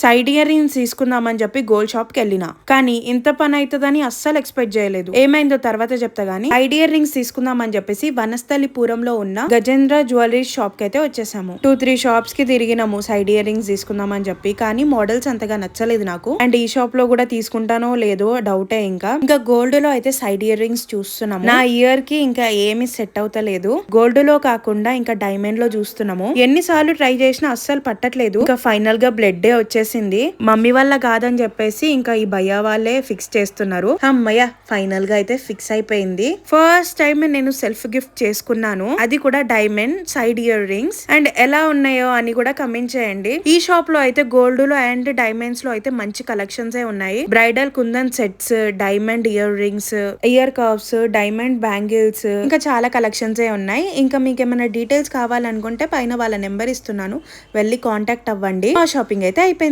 Side year rings తీసుకుందామని చెప్పి gold షాప్కి వెళ్ళిన. కానీ ఇంత పని అవుతుందని అస్సలు ఎక్స్పెక్ట్ చేయలేదు. ఏమైందో తర్వాత చెప్తా గానీ సైడ్ ఇయర్ రింగ్స్ తీసుకుందామని చెప్పేసి వనస్థలిపురంలో ఉన్న గజేంద్ర జ్యువెలరీ షాప్కి అయితే వచ్చేసాము. టూ త్రీ షాప్స్కి తిరిగినాము సైడ్ ఇయర్ రింగ్స్ తీసుకుందామని చెప్పి. కానీ మోడల్స్ అంతగా నచ్చలేదు నాకు. అండ్ ఈ షాప్లో కూడా తీసుకుంటానో లేదో డౌటే ఇంకా. ఇంకా గోల్డ్లో అయితే సైడ్ ఇయర్ రింగ్స్ చూస్తున్నాము. నా ఇయర్కి ఇంకా ఏమి సెట్ అవుతలేదు. గోల్డ్లో కాకుండా ఇంకా డైమండ్లో చూస్తున్నాము. ఎన్నిసార్లు ట్రై చేసినా అస్సలు పట్టట్లేదు. ఇంకా ఫైనల్గా బ్లడ్ డే వచ్చేసింది మమ్మీ వల్ల కాదని చెప్పేసి ఇంకా ఈ భయ్య వాళ్ళే ఫిక్స్ చేస్తున్నారు. అమ్మయ్య ఫైనల్గా అయితే ఫిక్స్ అయిపోయింది. ఫస్ట్ టైం నేను సెల్ఫ్ గిఫ్ట్ చేసుకున్నాను. అది కూడా diamond side ear rings and ఎలా ఉన్నాయో అని కూడా కమెంట్ చేయండి. ఈ షాప్లో అయితే గోల్డ్లో అండ్ డైమండ్స్లో అయితే మంచి కలెక్షన్స్ ఏ ఉన్నాయి. Bridal kundan sets diamond earrings ear cuffs diamond bangles ఇంకా చాలా కలెక్షన్స్ ఏ ఉన్నాయి. ఇంకా మీకు ఏమైనా డీటెయిల్స్ కావాలనుకుంటే పైన వాళ్ళ నెంబర్ ఇస్తున్నాను. వెళ్ళి కాంటాక్ట్ అవ్వండి. ఆ షాపింగ్ అయితే అయిపోయింది.